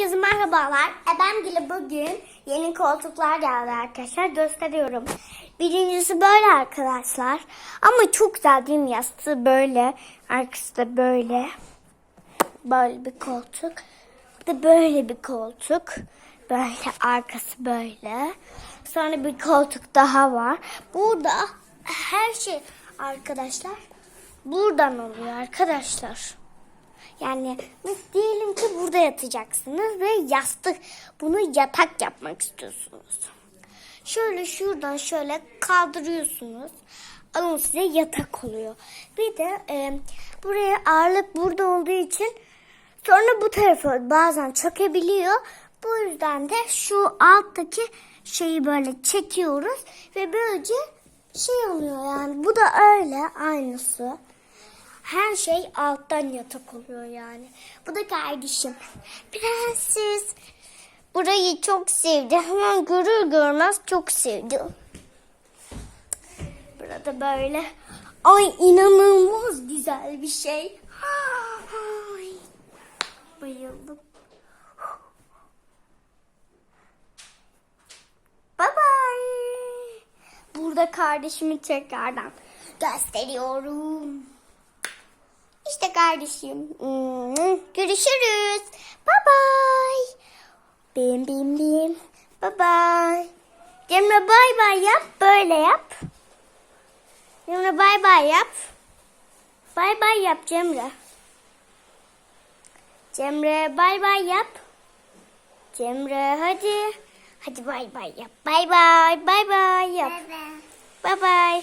Herkese merhabalar. Ebem Gülü bugün yeni koltuklar geldi arkadaşlar. Gösteriyorum. Birincisi böyle arkadaşlar. Ama çok güzel değil mi? Yastığı böyle. Arkası da böyle. Böyle bir koltuk. De böyle bir koltuk. Böyle arkası böyle. Sonra bir koltuk daha var. Burada her şey arkadaşlar buradan oluyor arkadaşlar. Yani biz diyelim burada yatacaksınız ve yastık bunu yatak yapmak istiyorsunuz. Şöyle şuradan şöyle kaldırıyorsunuz. Alın size yatak oluyor. Bir de e, buraya ağırlık burada olduğu için sonra bu tarafa bazen çökebiliyor. Bu yüzden de şu alttaki şeyi böyle çekiyoruz ve böylece şey oluyor yani. Bu da öyle aynısı. Her şey alttan yatak oluyor yani. Bu da kardeşim. Prenses. Burayı çok sevdi. Hemen görür görmez çok sevdi. Burada böyle. Ay inanılmaz güzel bir şey. Ay, bayıldım. Bye bye. Burada kardeşimi tekrardan gösteriyorum. İşte kardeşim. Hmm, Görüşürüz. Bye bye. Bim bim bim. Bye bye. Cemre bay bay yap. Böyle yap. Cemre bay bay yap. Bay bay yap Cemre. Cemre bay bay yap. Cemre hadi. Hadi bay bay yap. Bay bay. Bay bay yap. Bay bay.